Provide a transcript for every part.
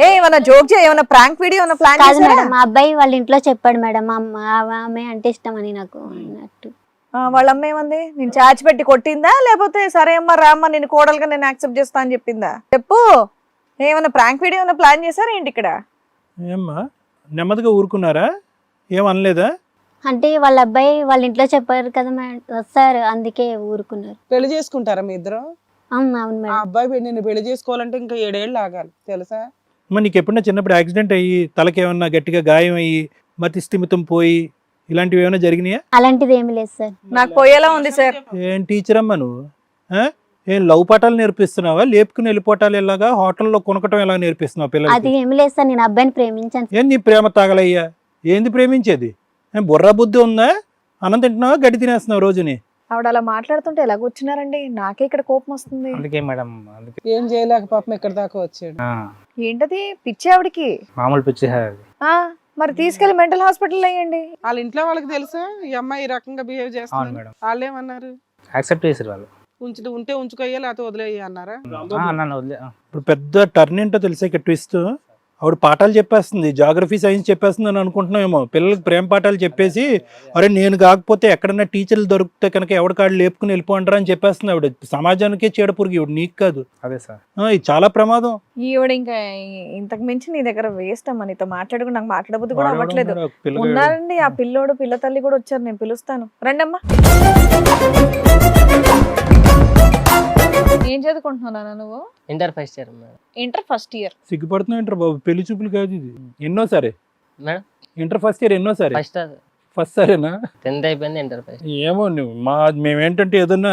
ఏ ఏమన్నా జోక్ చేయ ఏమన్నా ప్రాంక్ వీడియో ఏమన్నా ప్లాన్ కాదు చేశారా? మేడం మా అబ్బాయి వాళ్ళ ఇంట్లో చెప్పాడు మేడం మా అమ్మ ఆమె అంటే ఇష్టం అని నాకు అన్నట్టు. ఆ, వాళ్ళ అమ్మ ఏమంది? నేను చాచి పెట్టి కొట్టిందా? లేకపోతే సరే అమ్మా రామ్మ నేను కోడలుగా నేను యాక్సెప్ట్ చేస్తా అని చెప్పిందా? చెప్పు. ఏమన్నా ప్రాంక్ వీడియో ఏమన్నా ప్లాన్ చేశారా ఏంటి ఇక్కడ? ఏమ్మా నెమ్మదిగా ఊరుకున్నారా? ఏమనలేదా అంటే వాళ్ళ అబ్బాయి వాళ్ళ ఇంట్లో చెప్పారు కదా మేడం సార్ అందుకే ఊరుకున్నారు. పెళ్ళి చేసుకుంటారా మీ ఇద్దరు? అవును ఆ అబ్బాయి పె- నిన్ను పెళ్ళి చేసుకోవాలంటే ఇంకా ఏడేళ్ళు ఆగాలి తెలుసా? మరి నీకు ఎప్పుడైనా చిన్నప్పుడు యాక్సిడెంట్ అయ్యి తలకి ఏమన్నా గట్టిగా గాయం అయ్యి మతి స్థిమితం పోయి ఇలాంటివి ఏమైనా జరిగినాయా? అలాంటిది ఏమి లేదు సార్. నాకు పోయేలా ఉంది సార్. ఏం టీచర్ అమ్మా నువ్వు? ఆ? ఏం లవ్ పాఠాలు నేర్పిస్తున్నావా? లేపుకుని వెళ్ళిపోవటాలు ఎలాగా? హోటల్లో కొనకటం ఎలా నేర్పిస్తున్నావు అది పిల్లలకి ఏమి లేదు సార్ నేను అబ్బాయిని ప్రేమించాను ఏం నీ ప్రేమ తాగలయ్యా? ఏంది ప్రేమించేది? ఏం బుర్ర బుద్ధి ఉందా? అన్నం తింటున్నావా? గడ్డి తినేస్తున్నావు రోజుని? ఆవిడ అలా మాట్లాడుతుంటే ఎలా కూర్చున్నారండి? నాకే ఇక్కడ కోపం వస్తుంది. అందుకే మేడం అందుకే. ఏం చేయలేక పాపం ఇక్కడ దాకా వచ్చాడు. ఏంటది? పిచ్చి ఆవిడకి? మామూలు పిచ్చి ఆ, మరి తీసుకెళ్ళి మెంటల్ హాస్పిటల్ అయ్యండి వాళ్ళ ఇంట్లో వాళ్ళకి తెలుసా? ఈ అమ్మాయి ఈ రకంగా బిహేవ్ చేస్తుంది. మేడం. వాళ్ళు ఏమన్నారు యాక్సెప్ట్ చేసారు వాళ్ళు. ఉంచి ఉంటే ఉంచుకోయ్యా లేకపోతే వదిలేయ్యా అన్నారా? వదిలే ఇప్పుడు పెద్ద టర్న్ ఏంటో తెలిసే ఇక్కడ ట్విస్ట్. ఆవిడ పాఠాలు చెప్పేస్తుంది జాగ్రఫీ సైన్స్ చెప్పేస్తుంది అని అనుకుంటున్నామేమో. పిల్లలకి ప్రేమ పాఠాలు చెప్పేసి అరే నేను కాకపోతే ఎక్కడన్నా టీచర్లు దొరికితే కనుక ఎవరికాళ్ళు లేపుకుని వెళ్ళిపోంటారా అని చెప్పేస్తుంది ఆవిడ. సమాజానికే చీడపురుగు ఇవిడ నీకు కాదు. అదే సార్. ఇది చాలా ప్రమాదం. ఈవిడ ఇంకా ఇంతకు మించి నీ దగ్గర వేస్ట్ అమ్మా. నీతో మాట్లాడుకుని నాకు మాట్లాడబుద్ధి కూడా అవ్వట్లేదు. ఉన్నారండి ఆ పిల్లోడు పిల్ల తల్లి కూడా వచ్చారు నేను పిలుస్తాను. రండమ్మా. ఏం చదువుకుంటున్నానా నువ్వు? Inter first year madam. Inter first year. సిగ్గుపడుతున్నావు ఏంటారు బాబు? పెళ్ళి చూపులు కాదు ఇది. ఎన్నో సరే? మేడం. ఇంటర్ ఫస్ట్ ఇయర్ ఎన్నో సరే? ఫస్ట్ ఫస్ట్ సరేనా? టెన్త్ అయిపోయింది ఇంటర్ ఫస్ట్. ఏమో నువ్వు మా మేమేంటంటే ఏదన్నా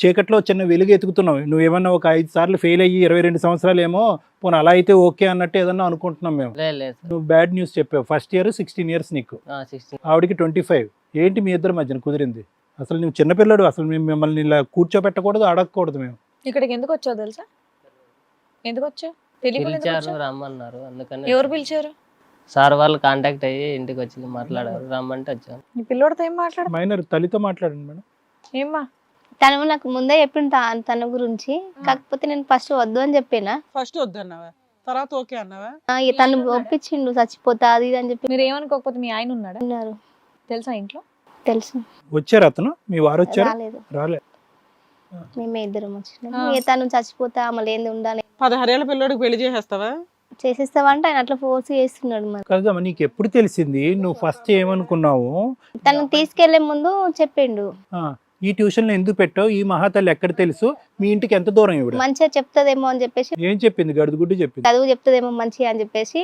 చీకట్లో చిన్న వెలుగు ఎతుకుతున్నావు నువ్వు ఏమన్నా ఒక ఐదు సార్లు ఫెయిల్ అయ్యి ఇరవై రెండు సంవత్సరాలు ఏమో పోనీ అలా అయితే ఓకే అన్నట్టు ఏదన్నా అనుకుంటున్నాం మేము. నువ్వు బ్యాడ్ న్యూస్ చెప్పావు. ఫస్ట్ ఇయర్ సిక్స్టీన్ ఇయర్స్ నీకు. ఆవిడకి ట్వంటీ ఫైవ్. ఏంటి మీ ఇద్దరి మధ్యన కుదిరింది? అసలు నువ్వు చిన్నపిల్లడు అసలు మేము మిమ్మల్ని ఇలా కూర్చోబెట్టకూడదు అడగకూడదు మేము. ఇక్కడికి ఎందుకు వచ్చావు తెలుసా? ఎందుకు వచ్చావు? పిలిచారు? రమ్మన్నారు. అందుకని ఎవరు. పిలిచారు? సార్ వాళ్ళు కాంటాక్ట్ అయ్యి ఇంటికి వచ్చి మాట్లాడారు. రమ్మంటే వచ్చాను. నీ పిల్లోడితో ఏం మాట్లాడ? మైనర్ తల్లితో మాట్లాడండి మేడం. ఏమ్మా? తను నాకు ముందే చెప్పింది తా- తన గురించి. కాకపోతే నేను ఫస్ట్ వద్దు అని చెప్పిన. ఫస్ట్ వద్దన్నావా తర్వాత ఓకే అన్నావా? తను ఒప్పించిండు చచ్చిపోతా అది ఇది అని చెప్పి. మీరు ఏమనుకోకపోతే మీ ఆయన ఉన్నాడా? అన్నారు తెలుసా ఇంట్లో? తెలుసు. వచ్చారు అతను? మీ వారు వచ్చారు? రాలేదు. రాలే. మేమే ఇద్దరం. ఇక తను చచ్చిపోతా మళ్ళీ ఏంది ఉండాలి. పదహారేళ్ళ పిల్లోడికి పెళ్ళి చేసేస్తావా? చేసేస్తావంటే ఆయన అట్లా ఫోర్స్ చేస్తున్నాడు మరి. కదమ్మా నీకు ఎప్పుడు తెలిసింది? నువ్వు ఫస్ట్ ఏమనుకున్నావు? తను తీసుకెళ్ళే ముందు చెప్పిండు. ఆ, ఈ ట్యూషన్లో ఎందుకు పెట్టావు? ఈ మహాతల్లి ఎక్కడ తెలుసు? మీ ఇంటికి ఎంత దూరం ఇవిడ? మంచిగా చెప్తదేమో అని చెప్పేసి ఏం చెప్పింది? గడుదుగుడ్డు చెప్పింది? చదువు చెప్తదేమో మంచిగా అని చెప్పేసి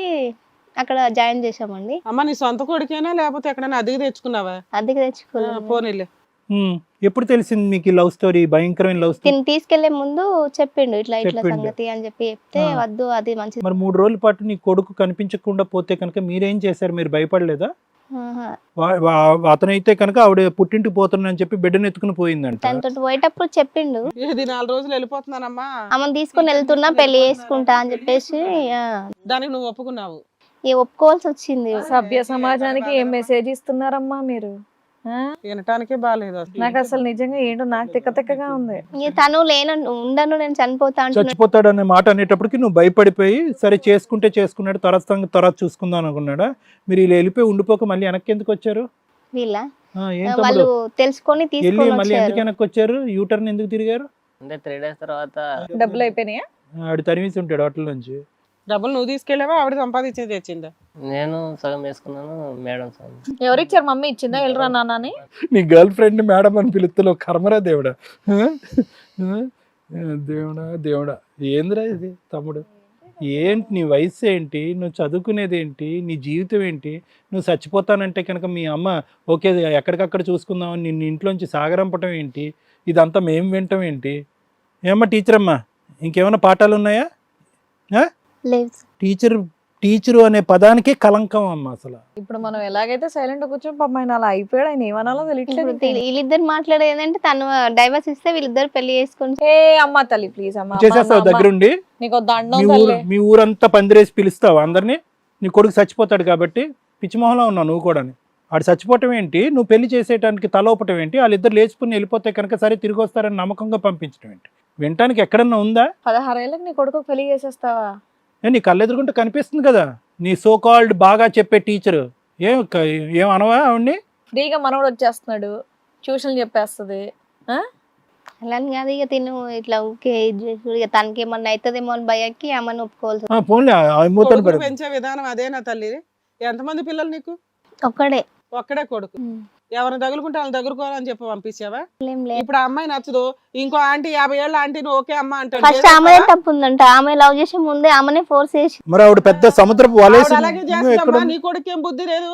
అక్కడ జాయిన్ చేసామండి అమ్మ నీ సొంత కొడుకేనా లేకపోతే ఎక్కడైనా అద్దెకి తెచ్చుకున్నావా? అద్దెకి ఆ, తెచ్చుకోలేదు పోనీలే. ఉమ్, ఎప్పుడు తెలిసింది మీకు ఈ లవ్ స్టోరీ? భయంకరమైన లవ్ స్టోరీ. తిని తీసుకెళ్ళే ముందు చెప్పిండు ఇట్లా ఇట్లా చెప్పిండు. సంగతి అని చెప్పి చెప్తే ఆ. వద్దు అది మంచిది. మరి మూడు రోజుల పాటు నీ కొడుకు కనిపించకుండా పోతే కనుక మీరేం చేశారు? మీరు భయపడలేదా? ఆహా. వా- వా- అతనైతే కనుక ఆవిడ పుట్టింటికి పోతున్నానని చెప్పి బిడ్డను ఎత్తుకుని పోయిందంట. తనతో పోయేటప్పుడు చెప్పిండు. ఏది నాలుగు రోజులు వెళ్ళిపోతున్నానమ్మా? ఆమెను తీసుకొని వెళ్తున్నా పెళ్ళి చేసుకుంటా అని చెప్పేసి ఆ, దానికి నువ్వు ఒప్పుకున్నావు. ఒప్పుకోవాల్సి వచ్చింది. సభ్య సమాజానికి ఏం మెసేజ్ ఇస్తున్నారమ్మా మీరు? వినటానికే బాగాలేదు. నాకు అసలు నిజంగా ఏంటో నాకు తిక్క తిక్కగా ఉంది తను లేను ఉండను నేను చనిపోతా చచ్చిపోతాడు అనే మాట అనేటప్పటికి నువ్వు భయపడిపోయి సరే చేసుకుంటే చేసుకున్నాడు తర్వాత తర్వాత చూసుకుందాం అనుకున్నాడా? మీరు ఇలా వెళ్ళిపోయి ఉండిపోక మళ్ళీ వెనక్కి ఎందుకు వచ్చారు? వీళ్ళ? వాళ్ళు తెలుసుకొని తీసుకొని మళ్ళీ ఎందుకు వచ్చారు వెనక్కి వచ్చారు? యూటర్న్ ఎందుకు తిరిగారు? అంటే త్రీ డేస్ తర్వాత డబ్బులు అయిపోయినాయా? తరిమేసి ఉంటాడు హోటల్ నుంచి. డబ్బులు నువ్వు తీసుకెళ్ళావా? ఆవిడ సంపాదించి తెచ్చిందా? నేను సగం వేసుకున్నాను మేడం సగం. ఎవరు ఇచ్చారు మమ్మీ? ఇచ్చిందా? వెళ్ళరా నాన్న అని? నీ గర్ల్ ఫ్రెండ్ మేడం అని పిలుస్తున్నావు కర్మరా దేవుడా? ఆ? ఆ? దేవుడా దేవుడా. ఏందిరా ఇది తమ్ముడు? ఏంటి నీ వయసు ఏంటి? నువ్వు చదువుకునేది ఏంటి? నీ జీవితం ఏంటి? నువ్వు చచ్చిపోతానంటే కనుక మీ అమ్మ ఓకే ఎక్కడికక్కడ చూసుకుందామని నిన్ను ఇంట్లోంచి సాగరంపటం ఏంటి? ఇదంతా మేము వింటాం ఏంటి? ఏమ్మా టీచర్ అమ్మా ఇంకేమైనా పాఠాలు ఉన్నాయా టీచర్ టీచరు అనే పదానికే కలంకం అమ్మ అసలు. ఇప్పుడు మనం ఎలాగైతే సైలెంట్ కూర్చొని పాపం ఆయన అలా అయిపోయాడు ఆయన ఏమనాలో తెలియట్లేదు వీళ్ళిద్దరు మాట్లాడేది ఏంటంటే తను డైవర్స్ ఇస్తే వీళ్ళిద్దరు పెళ్ళి చేసుకొని ఏ అమ్మ తల్లి ప్లీజ్ అమ్మ చేసేస్తావు దగ్గరుండి. నీకు దండం మీ ఊరంతా పందిరేసి పిలుస్తావు అందరినీ. నీ కొడుకు చచ్చిపోతాడు కాబట్టి పిచ్చిమోహంలో ఉన్నావు నువ్వు కూడా ఆడు చచ్చిపోవటం ఏంటి? నువ్వు పెళ్ళి చేసేయడానికి తలోపటం ఏంటి? వాళ్ళిద్దరు లేచిపోయి వెళ్ళిపోతే కనుక సరే తిరిగి వస్తారని నమ్మకంగా పంపించడం ఏంటి? వినటానికి ఎక్కడన్నా ఉందా? పదహారేళ్ళకి నీ కొడుకు పెళ్ళి చేసేస్తావా? నీ కళ్ళు ఎదురుకుంటే కనిపిస్తుంది కదా. నీ సో కాల్డ్ బాగా చెప్పే టీచర్ ఏం ఏం అనవా ఆవిడ్ని? ఫ్రీగా మనోడు వచ్చేస్తున్నాడు. ట్యూషన్ చెప్పేస్తుంది. అలా అని కాదు ఇక తిను ఇట్లా ఊకే ఇక తనకి ఏమన్నా అవుతుందేమో అని భయకి ఆమెను ఒప్పుకోవాల్సి పెంచే విధానం అదేనా తల్లి. ఎంతమంది పిల్లలు నీకు? ఒక్కడే. ఒక్కడే కొడుకు. ఎవరిని తగులుకుంటే వాళ్ళని తగులుకోవాలని చెప్పి పంపించావా? ఇప్పుడు ఆ అమ్మాయి నచ్చదు. ఇంకో ఆంటీ యాభై ఏళ్ళ ఆంటీ నువ్వు ఓకే అమ్మ ఫస్ట్ ఆమె తప్పు ఉందంట. ఆమె లవ్ చేసే ముందే ఆమెనే ఫోర్స్ చేసి మరి ఆవిడ పెద్ద సముద్రపు వలేసి అలాగే నీ కొడుకు ఏం బుద్ధి లేదు.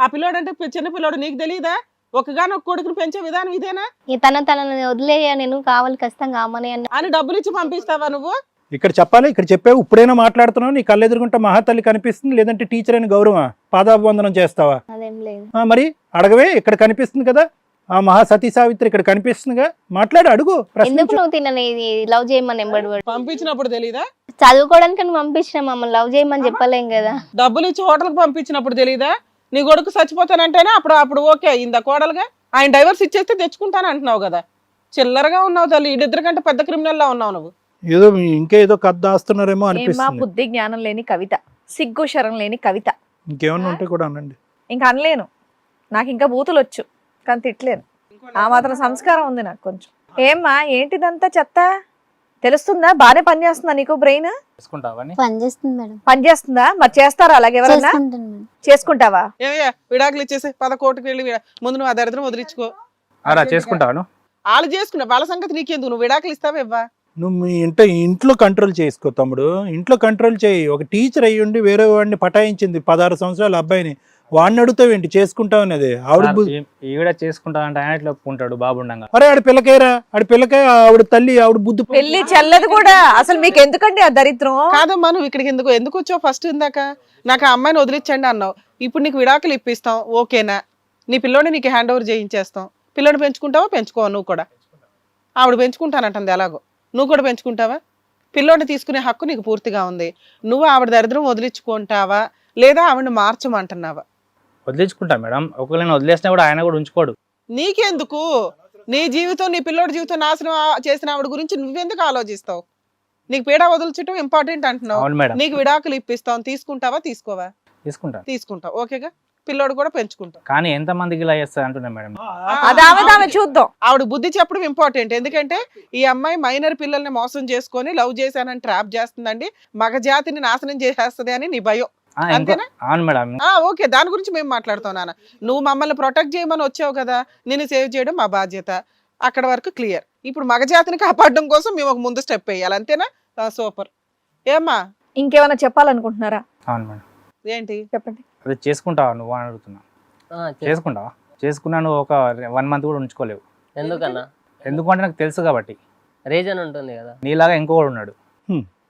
ఆ పిల్లోడు అంటే చిన్న పిల్లోడు నీకు తెలియదా ఒకగానో ఒక కొడుకుని పెంచే విధానం ఇదేనా? తన తనని వదిలేయ నేను కావాలి ఖచ్చితంగా అన్న. అని డబ్బులు ఇచ్చి పంపిస్తావా నువ్వు? ఇక్కడ చెప్పాలి ఇక్కడ చెప్పావు ఇప్పుడైనా మాట్లాడుతున్నావు నీ కళ్ళు ఎదురుకుంటే మహాతల్లి కనిపిస్తుంది లేదంటే టీచర్ అని గౌరవం పాదాభివందనం చేస్తావా? అదేం లేదు. ఆ, మరి అడగవే ఇక్కడ కనిపిస్తుంది కదా ఆ మహా సతీ సావిత్రి ఇక్కడ కనిపిస్తుందిగా. మాట్లాడు అడుగు ఎందుకు ప్రశ్నించు నువ్వు తినని లవ్ చేయమని ఎంబడి? పంపించినప్పుడు తెలీదా? చదువుకోవడానికి పంపించిన మమ్మల్ని లవ్ చేయమని చెప్పలేం కదా. డబ్బులు ఇచ్చి హోటల్కి పంపించినప్పుడు తెలీదా? నీ కొడుకు చచ్చిపోతానంటేనే? అప్పుడు అప్పుడు ఓకే అయిందా కోడలుగా? ఆయన డైవర్స్ ఇచ్చేస్తే తెచ్చుకుంటాను అంటున్నావు కదా. చిల్లరగా ఉన్నావు తల్లి ఇద్దరు కంటే పెద్ద క్రిమినల్ లా ఉన్నావు నువ్వు. ఏదో ఇంకేదో కథ దాస్తున్నారేమో ఏమా అనిపిస్తుంది. బుద్ధి జ్ఞానం లేని కవిత సిగ్గు శరం లేని కవిత. ఇంకేమన్నా ఉంటే కూడా అనండి. ఇంకా అనలేను. నాకు ఇంకా బూతులు వచ్చు కానీ తిట్టలేను. ఆ మాత్రం సంస్కారం ఉంది నాకు కొంచెం. ఏమ్మా ఏంటిదంతా చెత్త? తెలుస్తుందా? బానే పనిచేస్తుందా నీకు బ్రెయిన్? చేసుకుంటావని పని చేస్తుంది మేడం. పని చేస్తుందా మరి చేస్తారా అలాగే ఎవరన్నా? చేసుకుంటాను మేడం. చేసుకుంటావా? ఏమయ్యా విడాకులు ఇచ్చేసి పద కోటికి వెళ్ళి విడా- ముందు నువ్వు ఆ దరిద్రం వదిలించుకో. అలా చేసుకుంటావాను వాళ్ళు చేసుకున్నా వాళ్ళ సంగతి నీకెందుకు? నువ్వు విడాకులు ఇస్తావా ఇవ్వా? నువ్వు మీ ఇంట ఇంట్లో కంట్రోల్ చేసుకో తమ్ముడు. ఇంట్లో కంట్రోల్ చేయి. ఒక టీచర్ అయ్యి ఉండి వేరే వాడిని పటాయించింది పదహారు సంవత్సరాల అబ్బాయిని. వాడిని అడుగుతావు ఏంటి? చేసుకుంటావు అనేది. ఆవిడ ఈవిడ చేసుకుంటానంటే ఆయన ఇట్లా ఒప్పుకుంటాడు బాబుండంగా అరే ఆడి పిల్లకాయరా ఆడి పిల్లకాయ ఆవిడ తల్లి ఆవిడ బుద్ధి పెళ్ళి చెల్లదు కూడా. అసలు మీకు ఎందుకండి ఆ దరిద్రం? కాదమ్మా నువ్వు ఇక్కడికి ఎందుకు ఎందుకు వచ్చావు ఫస్ట్ ఇందాక? నాకు ఆ అమ్మాయిని వదిలించండి అన్నావు. ఇప్పుడు నీకు విడాకులు ఇప్పిస్తాం. ఓకేనా? నీ పిల్లోని నీకు హ్యాండ్ ఓవర్ చేయించేస్తాం. పిల్లోని పెంచుకుంటావా? పెంచుకోవా నువ్వు కూడా? ఆవిడ పెంచుకుంటానంటుంది ఎలాగో. నువ్వు కూడా పెంచుకుంటావా? పిల్లోని తీసుకునే హక్కు నీకు పూర్తిగా ఉంది. నువ్వు ఆవిడ దరిద్రం వదిలించుకుంటావా? లేదా ఆవిడని మార్చమంటున్నావా? వదిలించుకుంటా మేడం. ఒకవేళ వదిలేసినా కూడా ఆయన కూడా ఉంచుకోడు. నీకెందుకు? నీ జీవితం నీ పిల్లోడి జీవితం నాశనం చేసిన ఆవిడ గురించి నువ్వెందుకు ఆలోచిస్తావు? నీకు పీడ వదిలించడం ఇంపార్టెంట్ అంటున్నావు. నీకు విడాకులు ఇప్పిస్తాం. తీసుకుంటావా తీసుకోవా? తీసుకుంటాం. ఓకేగా? పిల్లోడు కూడా పెంచుకుంటాం. కానీ ఎంత మందికి ఇలా చేస్తా అంటున్నా మేడం? చూద్దాం. ఆవిడ బుద్ధి చెప్పడం ఇంపార్టెంట్ ఎందుకంటే ఈ అమ్మాయి మైనర్ పిల్లల్ని మోసం చేసుకొని లవ్ చేశానని ట్రాప్ చేస్తుందండి. మగ జాతిని నాశనం చేసేస్తుంది అని నీ భయం? అవును మేడం. ఆ ఓకే. దాని గురించి మేము మాట్లాడుతాం నాన్న. నువ్వు మమ్మల్ని ప్రొటెక్ట్ చేయమని వచ్చావు కదా నిన్ను సేవ్ చేయడం మా బాధ్యత. అక్కడ వరకు క్లియర్ ఇప్పుడు మగ జాతిని కాపాడడం కోసం మేము ఒక ముందు స్టెప్ వేయాలి. అంతేనా? సూపర్ ఏమ్మా? ఇంకేమైనా చెప్పాలనుకుంటున్నారా? అవును మేడం. ఏంటి? చెప్పండి. అది చేసుకుంటావా నువ్వు అని అడుగుతున్నా. చేసుకుంటావా? చేసుకున్నా నువ్వు ఒక వన్ మంత్ కూడా ఉంచుకోలేవు. ఎందుకన్నా? ఎందుకంటే నాకు తెలుసు కాబట్టి. రీజన్ ఉంటుంది కదా. నీలాగా ఇంకొకడు ఉన్నాడు.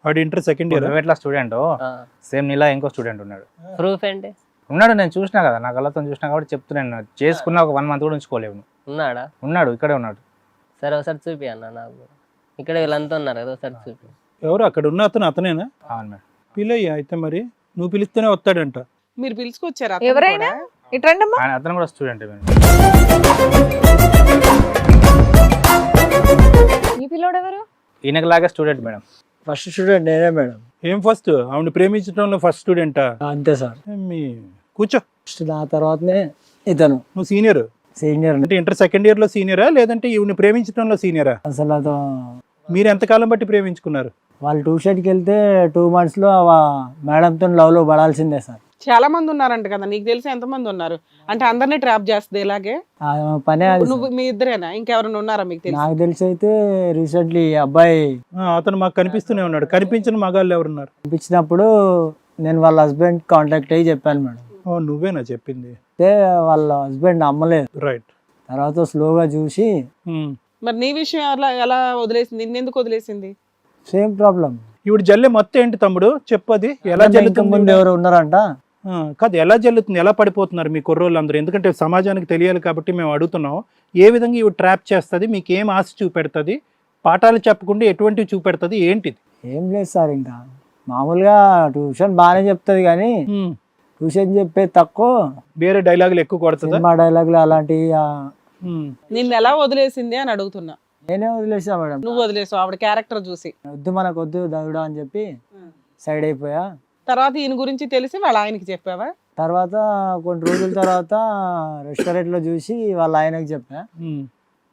వాడి ఇంటర్ సెకండ్ ఇయర్? ఎట్లా స్టూడెంట్ సేమ్ నీలా ఇంకో స్టూడెంట్ ఉన్నాడు. ప్రూఫ్ ఏంటి? ఉన్నాడు నేను చూసినా కదా నా కళ్ళతో చూసినా కాబట్టి చెప్తున్నాను చేసుకున్న ఒక వన్ మంత్ కూడా ఉంచుకోలేవు నువ్వు. ఉన్నాడా? ఉన్నాడు ఇక్కడే ఉన్నాడు. సరే ఒకసారి చూపి అన్న నాకు. ఇక్కడ వీళ్ళంతా ఉన్నారు కదా ఒకసారి చూపి. ఎవరు? అక్కడ ఉన్న అతను అతనేనా? అవును మేడం. పిల్లయ్య అయితే మరి? నువ్వు పిలిస్తేనే వస్తాడంట. మీరు పిలుచుకొచ్చారా ఎవరైనా? ఇట్రండమ్మా ఆయన అతను కూడా స్టూడెంట్ ఈ పిల్లోడు ఎవరు? ఈయనకి లాగా స్టూడెంట్ మేడం. ఫస్ట్ స్టూడెంట్ నేనే మేడం. ఏం ఫస్ట్ ఆవిడ ప్రేమించడంలో ఫస్ట్ స్టూడెంటా అంతే సార్. మీ కూర్చో. ఫస్ట్ నా తర్వాతనే ఇతను. నువ్వు సీనియర్ సీనియర్ అంటే ఇంటర్ సెకండ్ ఇయర్లో సీనియరా లేదంటే ఈవిని ప్రేమించడంలో సీనియరా అసలు అతను మీరు ఎంతకాలం బట్టి ప్రేమించుకున్నారు? వాళ్ళు ట్యూషన్కి వెళ్తే టూ మంత్స్లో మేడంతో లవ్లో పడాల్సిందే సార్. చాలా మంది ఉన్నారంట కదా నీకు తెలిసి ఎంత మంది ఉన్నారు? అంటే అందరినీ ట్రాప్ చేస్తుంది ఇలాగే? ఆ పనే అది. నువ్వు మీ ఇద్దరేనా? ఇంకెవరైనా ఉన్నారా మీకు తెలిసి? నాకు తెలిసి అయితే రీసెంట్లీ అబ్బాయి ఆ, అతను మాకు కనిపిస్తూనే ఉన్నాడు. కనిపించిన మగాళ్ళు ఎవరున్నారు పంపించినప్పుడు నేను వాళ్ళ హస్బెండ్ కాంటాక్ట్ అయ్యి చెప్పాను మేడం. ఓ నువ్వేనా చెప్పింది? అయితే వాళ్ళ హస్బెండ్ నమ్మలేదు. రైట్ తర్వాత స్లోగా చూసి మరి నీ విషయం ఎలా ఎలా వదిలేసింది? నిన్నెందుకు వదిలేసింది? సేమ్ ప్రాబ్లం ఈవిడ జల్లే మొత్తం ఏంటి తమ్ముడు? చెప్పది ఎలా జల్లుతుంది ముందు ఈవిడ? ఎవరు ఉన్నారంట. కాదు ఎలా జల్లుతుంది ఎలా పడిపోతున్నారు మీ కుర్రోళ్ళు అందరూ ఎందుకంటే సమాజానికి తెలియాలి కాబట్టి మేము అడుగుతున్నాం. ఏ విధంగా ఇవి ట్రాప్ చేస్తుంది మీకు ఏం ఆశ చూపెడుతుంది? పాఠాలు చెప్పకుండా ఎటువంటివి చూపెడుతుంది? ఏంటిది? ఏం లేదు సార్ ఇంకా. మామూలుగా ట్యూషన్ బాగానే చెప్తుంది కానీ ట్యూషన్ చెప్పేది తక్కువ. వేరే డైలాగులు ఎక్కువ కొడుతుందా? సినిమా డైలాగులు ఉమ్, నిన్ను ఎలా వదిలేసింది అని అడుగుతున్నా. నేనే వదిలేసా మేడం. నువ్వు వదిలేసావు ఆవిడ క్యారెక్టర్ చూసి. వద్దు మనకు వద్దు దగుడా అని చెప్పి సైడ్ అయిపోయా. తర్వాత ఈయన గురించి తెలిసి వాళ్ళ ఆయనకి చెప్పావా? తర్వాత కొన్ని రోజుల తర్వాత రెస్టారెంట్లో చూసి వాళ్ళ ఆయనకి చెప్పా.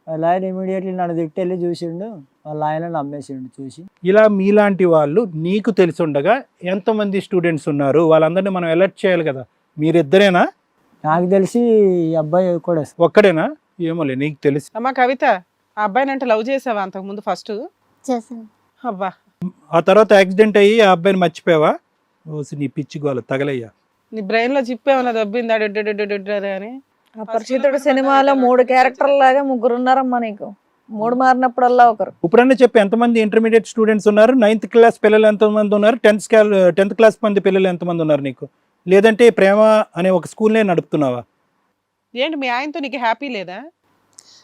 వాళ్ళ ఆయన ఇమీడియట్లీ నన్ను తిట్టి వెళ్ళి చూసిండు. వాళ్ళ ఆయన నమ్మేసిండు చూసి. ఇలా మీలాంటి వాళ్ళు నీకు తెలిసి ఉండగా ఎంతమంది స్టూడెంట్స్ ఉన్నారు? వాళ్ళందరినీ మనం అలర్ట్ చేయాలి కదా. మీరిద్దరేనా? నాకు తెలిసి ఈ అబ్బాయి కూడా ఒక్కడేనా? ఏమోలే నీకు తెలిసి. అమ్మా కవిత ఆ అబ్బాయిని అంటే లవ్ చేసావా అంతకుముందు ఫస్ట్ చేశాను. అబ్బా. ఆ తర్వాత యాక్సిడెంట్ అయ్యి ఆ అబ్బాయిని మర్చిపోయావా? ఓసి నీ పిచ్చి గోల తగలయ్యా. నీ బ్రెయిన్లో జిప్ ఏమన్నా దబ్బిందా? అని. అపరిచితుడు సినిమాలో మూడు క్యారెక్టర్ లాగా ముగ్గురు ఉన్నారమ్మా నీకు. మూడు మారినప్పుడల్లా ఒకరు. ఇప్పుడన్నా చెప్పి ఎంతమంది ఇంటర్మీడియట్ స్టూడెంట్స్ ఉన్నారు? నైన్త్ క్లాస్ పిల్లలు ఎంతమంది ఉన్నారు? టెన్త్ టెన్త్ క్లాస్ మంది పిల్లలు ఎంతమంది ఉన్నారు నీకు? లేదంటే ప్రేమ అనే ఒక స్కూల్నే నడుపుతున్నావా? ఏంటి మీ ఆయనతో నీకు హ్యాపీ లేదా?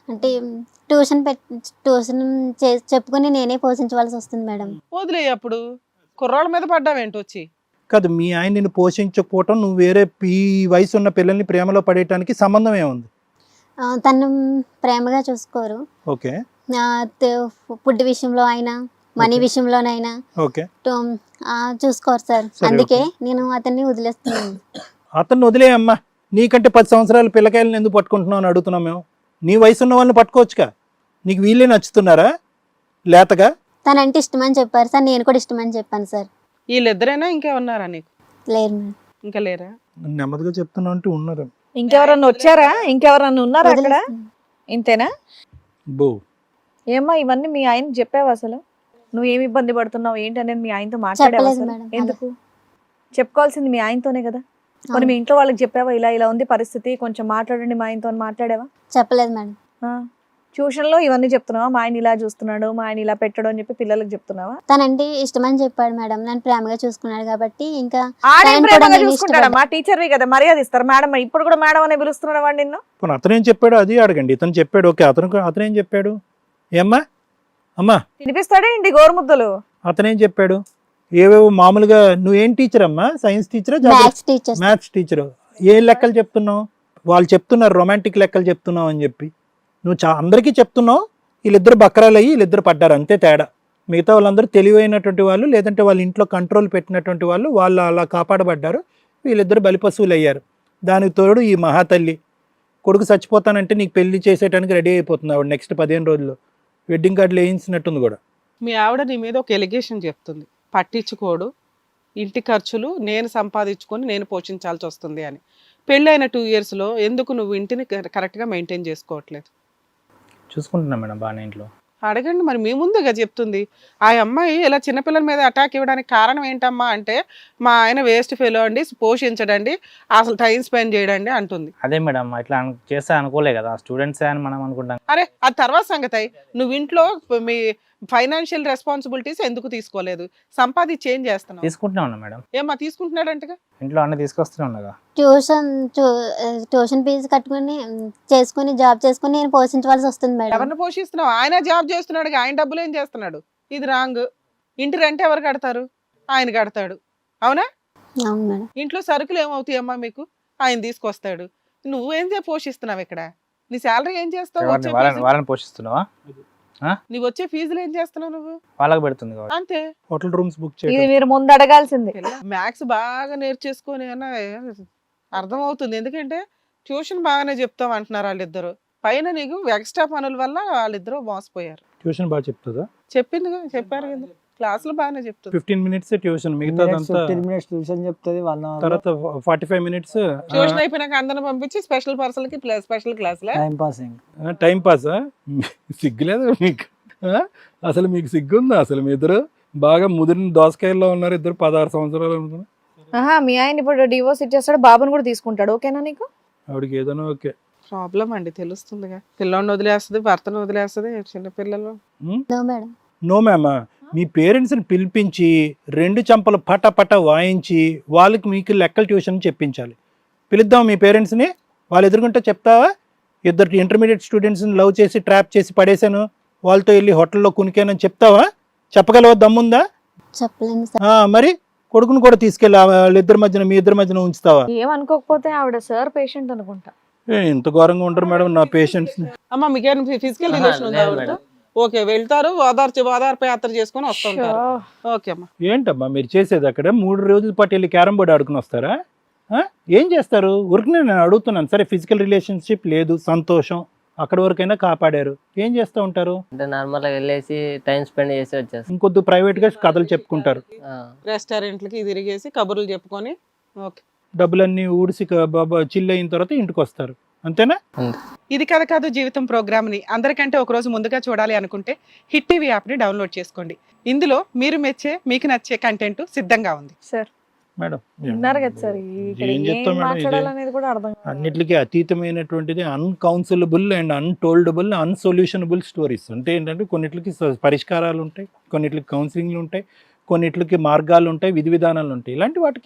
అంటే ట్యూషన్ ట్యూషన్ చే- చెప్పుకొని నేనే పోషించవలసి వస్తుంది మేడం. వదిలే అప్పుడు. కుర్రాళ్ళ మీద పడ్డావేంటి వచ్చి? కాదు మీ ఆయన నిన్ను పోషించకపోవటం నువ్వు వేరే ఈ వయసు ఉన్న పిల్లల్ని ప్రేమలో పడేయటానికి సంబంధం ఏముంది? తను ప్రేమగా చూసుకోరు. ఓకే. ఫుడ్ విషయంలో అయినా మనీ. విషయంలోనైనా ఓకే. చూసుకోరు సార్. సరే, అందుకే నేను అతన్ని వదిలేస్తున్నాను. అతన్ని వదిలేయమ్మా నీకంటే పది సంవత్సరాల పిల్లకాయలను ఎందుకు పట్టుకుంటున్నావు అని అడుగుతున్నాం మేము? నీ వయసు ఉన్న వాళ్ళని పట్టుకోవచ్చుగా? నీకు వీళ్ళే నచ్చుతున్నారా? లేతగా? తనంటే ఇష్టమని చెప్పారు సార్. నేను కూడా ఇష్టమని చెప్పాను సార్. వీళ్ళిద్దరైనా ఇంకా ఉన్నారా నీకు? లేరు మేడం. ఇంకా లేరా? నెమ్మదిగా చెప్తున్నా అంటూ ఉన్నారు. ఇంకెవరన్నా వచ్చారా? ఇంకెవరన్నా ఉన్నారా అక్కడ. ఇంతేనా? బో. ఏమ్మా ఇవన్నీ మీ ఆయన చెప్పావు అసలు? నువ్వు ఏమి ఇబ్బంది పడుతున్నావు? ఏంటి అనేది మీ ఆయనతో మాట్లాడావు చెప్పలేదు అసలు? మేడం. ఎందుకు? చెప్పుకోవాల్సింది మీ ఆయనతోనే కదా. మరి మీ ఇంట్లో వాళ్ళకి చెప్పావా? ఇలా ఇలా ఉంది పరిస్థితి. కొంచెం మాట్లాడండి మా ఆయనతో అని మాట్లాడావా? చెప్పలేదు మేడం. ఆ. ట్యూషన్లో ఇవన్నీ చెప్తున్నావా? మా ఆయన ఇలా చూస్తున్నాడు మా ఆయన ఇలా పెట్టాడు అని చెప్పి పిల్లలకి చెప్తున్నావా? తనంటే ఇష్టమని చెప్పాడు మేడం. నన్ను ప్రేమగా చూసుకున్నాడు కాబట్టి ఇంకా ఆయన ప్రేమగా చూసుకుంటాడా. మా టీచర్వి కదా మర్యాద ఇస్తారు. మేడం ఇప్పుడు కూడా మేడం అనే పిలుస్తున్నాడు వాడు నిన్ను? పోనీ అతను ఏం చెప్పాడు అది అడగండి. ఇతను చెప్పాడు ఓకే. అతను అతను ఏం చెప్పాడు? ఏమ్మా? అమ్మా. తినిపిస్తాడే ఇంటి గోరుముద్దలు? అతను ఏం చెప్పాడు? ఏవేవో మామూలుగా నువ్వేం టీచర్ అమ్మా? సైన్స్ టీచర్ మ్యాథ్స్ టీచర్ ఏ లెక్కలు చెప్తున్నావు? వాళ్ళు చెప్తున్నారు రొమాంటిక్ లెక్కలు చెప్తున్నావు అని చెప్పి. నువ్వు చా అందరికీ చెప్తున్నావు వీళ్ళిద్దరు బక్రాలు అయ్యి వీళ్ళిద్దరు పడ్డారు అంతే తేడా. మిగతా వాళ్ళందరూ తెలివైనటువంటి వాళ్ళు లేదంటే వాళ్ళ ఇంట్లో కంట్రోల్ పెట్టినటువంటి వాళ్ళు వాళ్ళు అలా కాపాడబడ్డారు వీళ్ళిద్దరు బలిపశువులు అయ్యారు దానికి తోడు ఈ మహాతల్లి. కొడుకు చచ్చిపోతానంటే నీకు పెళ్ళి చేసేటానికి రెడీ అయిపోతుంది ఆవిడ నెక్స్ట్ పదిహేను రోజుల్లో. వెడ్డింగ్ కార్డులు వేయించినట్టుంది కూడా. మీ ఆవిడ నీ మీద ఒక ఎలిగేషన్ చెప్తుంది. పట్టించుకోడు. ఇంటి ఖర్చులు నేను సంపాదించుకొని నేను పోషించాల్సి వస్తుంది అని. పెళ్ళైన టూ ఇయర్స్లో ఎందుకు నువ్వు ఇంటిని కరెక్ట్గా మెయింటైన్ చేసుకోవట్లేదు? చూసుకుంటున్నా మేడం బాగానే ఇంట్లో. అడగండి మరి మీ ముందుగా చెప్తుంది. ఆ అమ్మాయి ఇలా చిన్నపిల్లల మీద అటాక్ ఇవ్వడానికి కారణం ఏంటమ్మా అంటే మా ఆయన వేస్ట్ ఫెలో అండి పోషించడండి అసలు టైం స్పెండ్ చేయడండి అంటుంది. అదే మేడం ఇట్లా అను- చేస్తే అనుకోలే కదా స్టూడెంట్స్ అని మనం అనుకుంటాం. అరే అది తర్వాత సంగతి. నువ్వు ఇంట్లో మీ ఫైనాన్షియల్ రెస్పాన్సిబిలిటీస్ ఎందుకు తీసుకోలేదు? సంపాదించి ఏం చేస్తున్నావు. తీసుకుంటూనే ఉన్నా మేడం. ఏమ్మా తీసుకుంటున్నాడంటగా? ఇంట్లో అన్ని తీసుకొస్తూనే ఉన్నాగా. ట్యూషన్ ట్యూ- ట్యూషన్ ఫీజు కట్టుకొని చేసుకొని జాబ్ చేసుకొని నేను పోషించవలసి వస్తుంది మేడం. ఎవరిని పోషిస్తున్నావు? ఆయన జాబ్ చేస్తున్నాడు ఆయన డబ్బులు ఏం చేస్తున్నాడు? ఇది రాంగ్. ఇంటి రెంట్ ఎవరు కడతారు? ఆయన కడతాడు. అవునా? అవును మేడం. ఇంట్లో సరుకులు ఏమవుతాయమ్మా మీకు? ఆయన తీసుకొస్తాడు. నువ్వేం చే- పోషిస్తున్నావు ఇక్కడ? నీ శాలరీ ఏం చేస్తావు? ఎవరిని వచ్చే వాళ్ళని ఫీజు- వాళ్ళని పోషిస్తున్నావా? నీవు వచ్చే ఫీజులు ఏం చేస్తున్నావు నువ్వు? వాళ్ళకి పెడుతుంది కాబట్టి అంతే. హోటల్ రూమ్స్ బుక్ ఇది చేయడం మీరు ముందు అడగాల్సింది. మ్యాథ్స్ బాగా నేర్చేసుకొని అన్న అర్థమవుతుంది. ఎందుకంటే ట్యూషన్ బాగానే చెప్తాం అంటున్నారు వాళ్ళిద్దరు. పైన నీకు ఎక్స్ట్రా పనుల వల్ల వాళ్ళిద్దరూ మోసపోయారు. ట్యూషన్ బాగా చెప్తుందా? చెప్పింది కదా, చెప్పారు కదా. క్లాసులు బాగానే చెప్తుంది. ఫిఫ్టీన్ మినిట్స్ ట్యూషన్ మిగతాదంతా ఫిఫ్టీన్ మినిట్స్ ట్యూషన్ చెప్తుంది వన్ అవర్ తర్వాత ఫార్టీ ఫైవ్ మినిట్స్ ట్యూషన్ అయిపోయినాక అందరిని పంపించి స్పెషల్ పర్సన్కి స్పెషల్ క్లాసులే. టైం పాసింగ్ టైం పాస్ సిగ్గులేదు మీకు? అసలు మీకు సిగ్గుందా? అసలు మీ ఇద్దరు బాగా ముదిరిన దోసకాయల్లో ఉన్నారు ఇద్దరు పదహారు సంవత్సరాలు ఉన్నారు ఆహా మీ ఆయన ఇప్పుడు డివోర్స్ ఇచ్చేస్తాడు బాబుని కూడా తీసుకుంటాడు. ఓకేనా నీకు? ఆవిడకి ఏదైనా ఓకే. ప్రాబ్లం అండి తెలుస్తుందిగా. పిల్లోడిని వదిలేస్తుంది భర్తను వదిలేస్తుంది చిన్న పిల్లలు. నో మేడం నో మ్యామ్ మీ పేరెంట్స్ని పిలిపించి రెండు చంపలు పట పట వాయించి వాళ్ళకి మీకు లెక్కల ట్యూషన్ చెప్పించాలి. పిలుద్దాం మీ పేరెంట్స్ని. వాళ్ళు ఎదుర్కొంటే చెప్తావా? ఇద్దరు ఇంటర్మీడియట్ స్టూడెంట్స్ని లవ్ చేసి ట్రాప్ చేసి పడేశాను. వాళ్ళతో వెళ్ళి హోటల్లో కునికానని చెప్తావా? చెప్పగలవా? దమ్ముందా? చెప్పలేను సార్. ఆ, మరి కొడుకును కూడా తీసుకెళ్ళి వాళ్ళిద్దరి మధ్యన మీ ఇద్దరి మధ్యన ఉంచుతావా? ఏమనుకోకపోతే ఆవిడ సార్ పేషెంట్ అనుకుంటా. ఏ, ఇంత ఘోరంగా ఉంటారు మేడం నా పేషెంట్స్ అమ్మ మీకు ఫిజికల్ రిలేషన్ ఉందా. ఓకే వెళ్తారు. ఓదార్చి ఓదార్పు యాత్ర చేసుకొని వస్తుంటారు. ఓకే అమ్మా. ఏంటమ్మా మీరు చేసేది అక్కడ? మూడు రోజుల పాటు వెళ్ళి క్యారమ్ బోర్డు ఆడుకుని వస్తారా? ఆ? ఏం చేస్తారు? ఉరికినే నేను అడుగుతున్నాను. సరే ఫిజికల్ రిలేషన్షిప్ లేదు సంతోషం. అక్కడ వరకైనా కాపాడారు. ఏం చేస్తూ ఉంటారు? అంటే నార్మల్గా వెళ్ళేసి టైం స్పెండ్ చేసి వచ్చేస్తాం. ఇంకొద్దు ప్రైవేట్గా కథలు చెప్పుకుంటారు. రెస్టారెంట్లకి తిరిగేసి కబుర్లు చెప్పుకొని ఓకే. డబ్బులన్నీ ఊడిసి క- బాబా చిల్ అయిన తర్వాత ఇంటికి వస్తారు. అంతేనా? అంతే ఇది కథ కాదు జీవితం ప్రోగ్రామ్ని. అందరికంటే ఒక రోజు ముందుగా చూడాలి అనుకుంటే హిట్ టీవీ యాప్ని డౌన్లోడ్ చేసుకోండి. ఇందులో మీరు మెచ్చే మీకు నచ్చే కంటెంట్ సిద్ధంగా ఉంది. సార్ మేడం విన్నారు కదా సార్ ఇక్కడ ఏం ఏం చెప్తాం మేడం ఇది? మాట్లాడాలనేది కూడా అర్థం కాదు. అన్నిటికీ అతీతమైనటువంటిది అన్కౌన్సిలబుల్ అండ్ అన్టోల్డబుల్ అన్సొల్యూషనబుల్ స్టోరీస్ అంటే ఏంటంటే కొన్నిటికి పరిష్కారాలు ఉంటాయి కొన్నిటికి కౌన్సిలింగ్లు ఉంటాయి కొన్నిటికి మార్గాలు ఉంటాయి విధి విధానాలు ఉంటాయి ఇలాంటి వాటికి